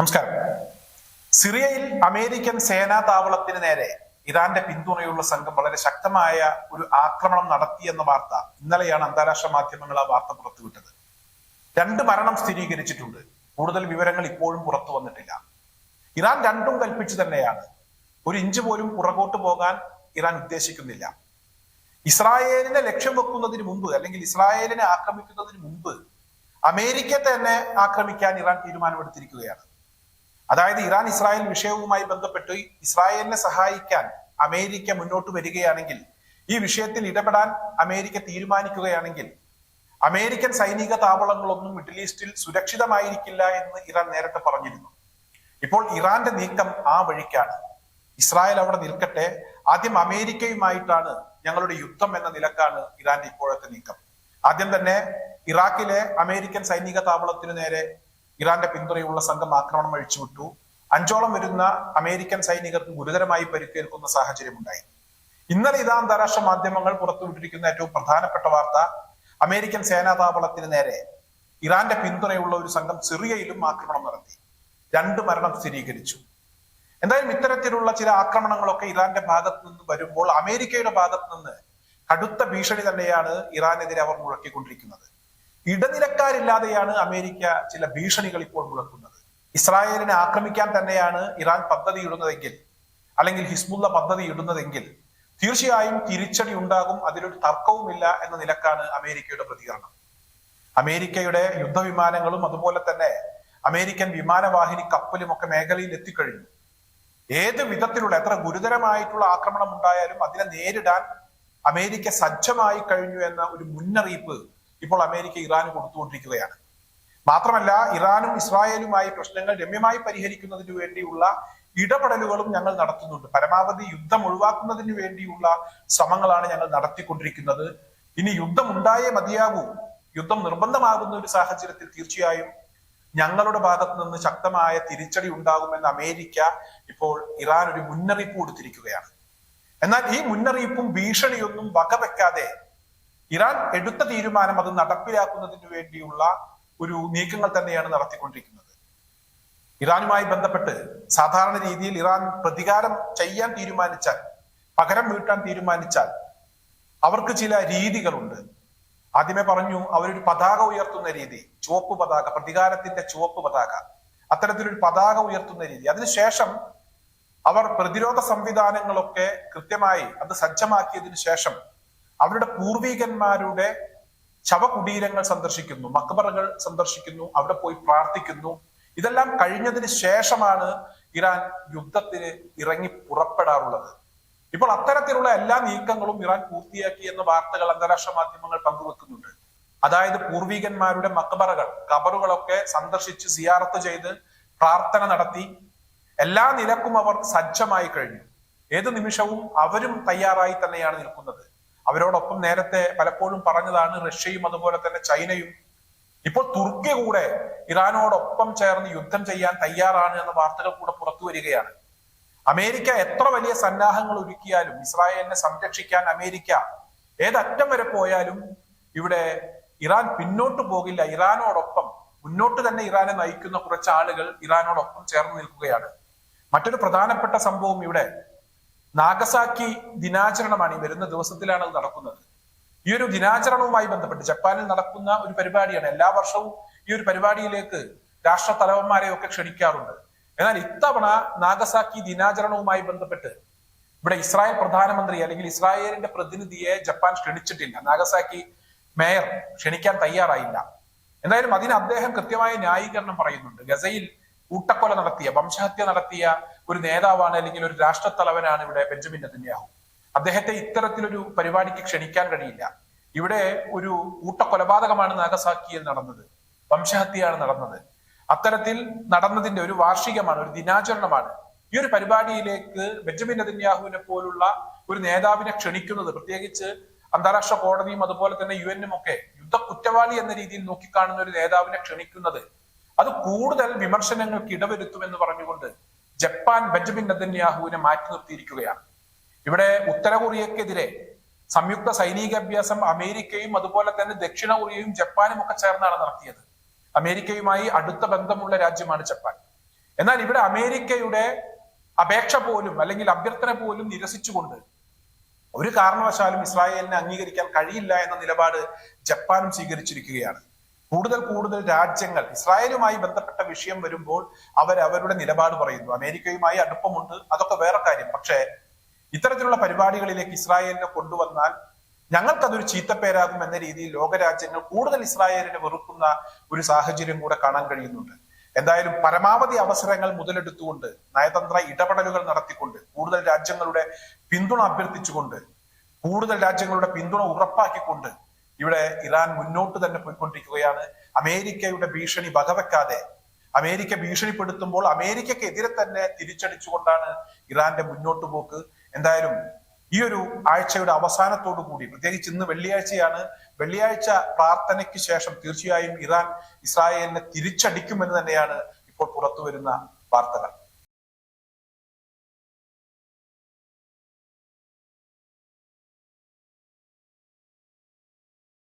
നമസ്കാരം. സിറിയയിൽ അമേരിക്കൻ സേനാ താവളത്തിന് നേരെ ഇറാന്റെ പിന്തുണയുള്ള സംഘം വളരെ ശക്തമായ ഒരു ആക്രമണം നടത്തിയെന്ന വാർത്ത ഇന്നലെയാണ് അന്താരാഷ്ട്ര മാധ്യമങ്ങൾ ആ വാർത്ത പുറത്തുവിട്ടത്. രണ്ട് മരണം സ്ഥിരീകരിച്ചിട്ടുണ്ട്. കൂടുതൽ വിവരങ്ങൾ ഇപ്പോഴും പുറത്തു വന്നിട്ടില്ല. ഇറാൻ രണ്ടും കൽപ്പിച്ചു തന്നെയാണ്. ഒരു ഇഞ്ച് പോലും പുറകോട്ട് പോകാൻ ഇറാൻ ഉദ്ദേശിക്കുന്നില്ല. ഇസ്രായേലിനെ ലക്ഷ്യം വെക്കുന്നതിന് മുമ്പ് അല്ലെങ്കിൽ ഇസ്രായേലിനെ ആക്രമിക്കുന്നതിന് മുമ്പ് അമേരിക്ക തന്നെ ആക്രമിക്കാൻ ഇറാൻ തീരുമാനമെടുത്തിരിക്കുകയാണ്. അതായത് ഇറാൻ ഇസ്രായേൽ വിഷയവുമായി ബന്ധപ്പെട്ട് ഇസ്രായേലിനെ സഹായിക്കാൻ അമേരിക്ക മുന്നോട്ട് വരികയാണെങ്കിൽ ഈ വിഷയത്തിൽ ഇടപെടാൻ അമേരിക്ക തീരുമാനിക്കുകയാണെങ്കിൽ അമേരിക്കൻ സൈനിക താവളങ്ങളൊന്നും മിഡിൽ ഈസ്റ്റിൽ സുരക്ഷിതമായിരിക്കില്ല എന്ന് ഇറാൻ നേരത്തെ പറഞ്ഞിരുന്നു. ഇപ്പോൾ ഇറാന്റെ നീക്കം ആ വഴിക്കാണ്. ഇസ്രായേൽ അവിടെ നിൽക്കട്ടെ. ആദ്യം അമേരിക്കയുമായിട്ടാണ് ഞങ്ങളുടെ യുദ്ധം എന്ന നിലക്കാണ് ഇറാന്റെ ഇപ്പോഴത്തെ നീക്കം. ആദ്യം തന്നെ ഇറാഖിലെ അമേരിക്കൻ സൈനിക താവളത്തിനു നേരെ ഇറാന്റെ പിന്തുണയുള്ള സംഘം ആക്രമണം അഴിച്ചുവിട്ടു. അഞ്ചോളം വരുന്ന അമേരിക്കൻ സൈനികർക്ക് ഗുരുതരമായി പരിക്കേൽക്കുന്ന സാഹചര്യമുണ്ടായി. ഇന്നലെ ഇതാ അന്താരാഷ്ട്ര മാധ്യമങ്ങൾ പുറത്തുവിട്ടിരിക്കുന്ന ഏറ്റവും പ്രധാനപ്പെട്ട വാർത്ത അമേരിക്കൻ സേനാ താവളത്തിന് നേരെ ഇറാന്റെ പിന്തുണയുള്ള ഒരു സംഘം സിറിയയിലും ആക്രമണം നടത്തി. രണ്ട് മരണം സ്ഥിരീകരിച്ചു. എന്തായാലും ഇത്തരത്തിലുള്ള ചില ആക്രമണങ്ങളൊക്കെ ഇറാന്റെ ഭാഗത്ത് നിന്ന് വരുമ്പോൾ അമേരിക്കയുടെ ഭാഗത്ത് നിന്ന് കടുത്ത ഭീഷണി തന്നെയാണ് ഇറാനെതിരെ അവർ മുഴക്കിക്കൊണ്ടിരിക്കുന്നത്. ഇടനിലക്കാരില്ലാതെയാണ് അമേരിക്ക ചില ഭീഷണികൾ ഇപ്പോൾ മുഴക്കുന്നത്. ഇസ്രായേലിനെ ആക്രമിക്കാൻ തന്നെയാണ് ഇറാൻ പദ്ധതി ഇടുന്നതെങ്കിൽ അല്ലെങ്കിൽ ഹിസ്ബുള്ള പദ്ധതി ഇടുന്നതെങ്കിൽ തീർച്ചയായും തിരിച്ചടി ഉണ്ടാകും അതിലൊരു തർക്കവുമില്ല എന്ന നിലക്കാണ് അമേരിക്കയുടെ പ്രതികരണം. അമേരിക്കയുടെ യുദ്ധവിമാനങ്ങളും അതുപോലെ തന്നെ അമേരിക്കൻ വിമാനവാഹിനി കപ്പലും ഒക്കെ മേഖലയിൽ എത്തിക്കഴിഞ്ഞു. ഏത് വിധത്തിലുള്ള എത്ര ഗുരുതരമായിട്ടുള്ള ആക്രമണം ഉണ്ടായാലും അതിനെ നേരിടാൻ അമേരിക്ക സജ്ജമായി കഴിഞ്ഞു എന്ന ഒരു മുന്നറിയിപ്പ് ഇപ്പോൾ അമേരിക്ക ഇറാന് കൊടുത്തുകൊണ്ടിരിക്കുകയാണ്. മാത്രമല്ല ഇറാനും ഇസ്രായേലുമായി പ്രശ്നങ്ങൾ രമ്യമായി പരിഹരിക്കുന്നതിന് വേണ്ടിയുള്ള ഇടപെടലുകളും ഞങ്ങൾ നടത്തുന്നുണ്ട്. പരമാവധി യുദ്ധം ഒഴിവാക്കുന്നതിന് വേണ്ടിയുള്ള ശ്രമങ്ങളാണ് ഞങ്ങൾ നടത്തിക്കൊണ്ടിരിക്കുന്നത്. ഇനി യുദ്ധം ഉണ്ടായേ മതിയാകൂ. യുദ്ധം നിർബന്ധമാകുന്ന ഒരു സാഹചര്യത്തിൽ തീർച്ചയായും ഞങ്ങളുടെ ഭാഗത്ത് നിന്ന് ശക്തമായ തിരിച്ചടി ഉണ്ടാകുമെന്ന് അമേരിക്ക ഇപ്പോൾ ഇറാൻ ഒരു മുന്നറിയിപ്പ് കൊടുത്തിരിക്കുകയാണ്. എന്നാൽ ഈ മുന്നറിയിപ്പും ഭീഷണിയൊന്നും വകവെക്കാതെ ഇറാൻ എടുത്ത തീരുമാനം അത് നടപ്പിലാക്കുന്നതിന് വേണ്ടിയുള്ള ഒരു നീക്കങ്ങൾ തന്നെയാണ് നടത്തിക്കൊണ്ടിരിക്കുന്നത്. ഇറാനുമായി ബന്ധപ്പെട്ട് സാധാരണ രീതിയിൽ ഇറാൻ പ്രതികാരം ചെയ്യാൻ തീരുമാനിച്ചാൽ പകരം വീട്ടാൻ തീരുമാനിച്ചാൽ അവർക്ക് ചില രീതികളുണ്ട്. ആദ്യമേ പറഞ്ഞു അവരൊരു പതാക ഉയർത്തുന്ന രീതി ചുവപ്പ് പതാക പ്രതികാരത്തിന്റെ ചുവപ്പ് പതാക അത്തരത്തിലൊരു പതാക ഉയർത്തുന്ന രീതി. അതിനുശേഷം അവർ പ്രതിരോധ സംവിധാനങ്ങളൊക്കെ കൃത്യമായി അത് സജ്ജമാക്കിയതിനു ശേഷം അവരുടെ പൂർവികന്മാരുടെ ശവകുടീരങ്ങൾ സന്ദർശിക്കുന്നു മക്ബറകൾ സന്ദർശിക്കുന്നു അവിടെ പോയി പ്രാർത്ഥിക്കുന്നു. ഇതെല്ലാം കഴിഞ്ഞതിന് ശേഷമാണ് ഇറാൻ യുദ്ധത്തിന് ഇറങ്ങി പുറപ്പെടാറുള്ളത്. ഇപ്പോൾ അത്തരത്തിലുള്ള എല്ലാ നീക്കങ്ങളും ഇറാൻ പൂർത്തിയാക്കി എന്ന വാർത്തകൾ അന്താരാഷ്ട്ര മാധ്യമങ്ങൾ പങ്കുവെക്കുന്നുണ്ട്. അതായത് പൂർവീകന്മാരുടെ മക്ബറകൾ കബറുകളൊക്കെ സന്ദർശിച്ച് സിയാറത്ത് ചെയ്ത് പ്രാർത്ഥന നടത്തി. എല്ലാ നിലക്കും അവർ സജ്ജമായി കഴിഞ്ഞു. ഏത് നിമിഷവും അവരും തയ്യാറായി തന്നെയാണ് നിൽക്കുന്നത്. അവരോടൊപ്പം നേരത്തെ പലപ്പോഴും പറഞ്ഞതാണ് റഷ്യയും അതുപോലെ തന്നെ ചൈനയും. ഇപ്പോൾ തുർക്കി കൂടെ ഇറാനോടൊപ്പം ചേർന്ന് യുദ്ധം ചെയ്യാൻ തയ്യാറാണ് എന്ന വാർത്തകൾ കൂടെ പുറത്തു വരികയാണ്. അമേരിക്ക എത്ര വലിയ സന്നാഹങ്ങൾ ഒരുക്കിയാലും ഇസ്രായേലിനെ സംരക്ഷിക്കാൻ അമേരിക്ക ഏതറ്റം വരെ പോയാലും ഇവിടെ ഇറാൻ പിന്നോട്ട് പോകില്ല. ഇറാനോടൊപ്പം മുന്നോട്ട് തന്നെ ഇറാനെ നയിക്കുന്ന കുറച്ച് ആളുകൾ ഇറാനോടൊപ്പം ചേർന്ന് നിൽക്കുകയാണ്. മറ്റൊരു പ്രധാനപ്പെട്ട സംഭവം ഇവിടെ നാഗസാക്കി ദിനാചരണമാണ് ഈ വരുന്ന ദിവസത്തിലാണ് അത് നടക്കുന്നത്. ഈ ഒരു ദിനാചരണവുമായി ബന്ധപ്പെട്ട് ജപ്പാനിൽ നടക്കുന്ന ഒരു പരിപാടിയാണ് എല്ലാ വർഷവും ഈ ഒരു പരിപാടിയിലേക്ക് രാഷ്ട്ര തലവന്മാരെ ഒക്കെ ക്ഷണിക്കാറുണ്ട്. എന്നാൽ ഇത്തവണ നാഗസാക്കി ദിനാചരണവുമായി ബന്ധപ്പെട്ട് ഇവിടെ ഇസ്രായേൽ പ്രധാനമന്ത്രി അല്ലെങ്കിൽ ഇസ്രായേലിന്റെ പ്രതിനിധിയെ ജപ്പാൻ ക്ഷണിച്ചിട്ടില്ല. നാഗസാക്കി മേയർ ക്ഷണിക്കാൻ തയ്യാറായില്ല. എന്തായാലും അതിന് അദ്ദേഹം കൃത്യമായ ന്യായീകരണം പറയുന്നുണ്ട്. ഗസയിൽ കൂട്ടക്കൊല നടത്തിയ വംശഹത്യ നടത്തിയ ഒരു നേതാവാണ് അല്ലെങ്കിൽ ഒരു രാഷ്ട്രത്തലവനാണ് ഇവിടെ ബെഞ്ചമിൻ നെതന്യാഹു. അദ്ദേഹത്തെ ഇത്തരത്തിലൊരു പരിപാടിക്ക് ക്ഷണിക്കാൻ കഴിയില്ല. ഇവിടെ ഒരു കൂട്ടക്കൊലപാതകമാണ് നാഗസാക്കിയിൽ നടന്നത്. വംശഹത്യയാണ് നടന്നത്. അത്തരത്തിൽ നടന്നതിന്റെ ഒരു വാർഷികമാണ് ഒരു ദിനാചരണമാണ്. ഈ ഒരു പരിപാടിയിലേക്ക് ബെഞ്ചമിൻ നെതന്യാഹുവിനെ പോലുള്ള ഒരു നേതാവിനെ ക്ഷണിക്കുന്നത് പ്രത്യേകിച്ച് അന്താരാഷ്ട്ര കോടതിയും അതുപോലെ തന്നെ യു എന്നും ഒക്കെ യുദ്ധ കുറ്റവാളി എന്ന രീതിയിൽ നോക്കിക്കാണുന്ന ഒരു നേതാവിനെ ക്ഷണിക്കുന്നത് അത് കൂടുതൽ വിമർശനങ്ങൾക്ക് ഇടവരുത്തുമെന്ന് പറഞ്ഞുകൊണ്ട് ജപ്പാൻ ബെഞ്ചമിൻ നദന്യാഹുവിനെ മാറ്റി നിർത്തിയിരിക്കുകയാണ്. ഇവിടെ ഉത്തര കൊറിയക്കെതിരെ സംയുക്ത സൈനിക അഭ്യാസം അമേരിക്കയും അതുപോലെ തന്നെ ദക്ഷിണ കൊറിയയും ജപ്പാനും ഒക്കെ ചേർന്നാണ് നടത്തിയത്. അമേരിക്കയുമായി അടുത്ത ബന്ധമുള്ള രാജ്യമാണ് ജപ്പാൻ. എന്നാൽ ഇവിടെ അമേരിക്കയുടെ അപേക്ഷ പോലും അല്ലെങ്കിൽ അഭ്യർത്ഥന പോലും നിരസിച്ചുകൊണ്ട് ഒരു കാരണവശാലും ഇസ്രായേലിനെ അംഗീകരിക്കാൻ കഴിയില്ല എന്ന നിലപാട് ജപ്പാനും സ്വീകരിച്ചിരിക്കുകയാണ്. കൂടുതൽ കൂടുതൽ രാജ്യങ്ങൾ ഇസ്രായേലുമായി ബന്ധപ്പെട്ട വിഷയം വരുമ്പോൾ അവർ അവരുടെ നിലപാട് പറയുന്നു. അമേരിക്കയുമായി അടുപ്പമുണ്ട്. അതൊക്കെ വേറെ കാര്യം. പക്ഷേ ഇത്തരത്തിലുള്ള പരിപാടികളിലേക്ക് ഇസ്രായേലിനെ കൊണ്ടുവന്നാൽ ഞങ്ങൾക്കതൊരു ചീത്തപ്പേരാകും എന്ന രീതിയിൽ ലോകരാജ്യങ്ങൾ കൂടുതൽ ഇസ്രായേലിനെ വെറുക്കുന്ന ഒരു സാഹചര്യം കൂടെ കാണാൻ കഴിയുന്നുണ്ട്. എന്തായാലും പരമാവധി അവസരങ്ങൾ മുതലെടുത്തുകൊണ്ട് നയതന്ത്ര ഇടപെടലുകൾ നടത്തിക്കൊണ്ട് കൂടുതൽ രാജ്യങ്ങളുടെ പിന്തുണ അഭ്യർത്ഥിച്ചുകൊണ്ട് കൂടുതൽ രാജ്യങ്ങളുടെ പിന്തുണ ഉറപ്പാക്കിക്കൊണ്ട് ഇവിടെ ഇറാൻ മുന്നോട്ട് തന്നെ പോയിക്കൊണ്ടിരിക്കുകയാണ്. അമേരിക്കയുടെ ഭീഷണി വകവെക്കാതെ അമേരിക്ക ഭീഷണിപ്പെടുത്തുമ്പോൾ അമേരിക്കക്കെതിരെ തന്നെ തിരിച്ചടിച്ചുകൊണ്ടാണ് ഇറാന്റെ മുന്നോട്ട് പോക്ക്. എന്തായാലും ഈ ഒരു ആഴ്ചയുടെ അവസാനത്തോടു കൂടി പ്രത്യേകിച്ച് ഇന്ന് വെള്ളിയാഴ്ചയാണ് വെള്ളിയാഴ്ച പ്രാർത്ഥനയ്ക്ക് ശേഷം തീർച്ചയായും ഇറാൻ ഇസ്രായേലിനെ തിരിച്ചടിക്കുമെന്ന് തന്നെയാണ് ഇപ്പോൾ പുറത്തു വരുന്ന വാർത്തകൾ.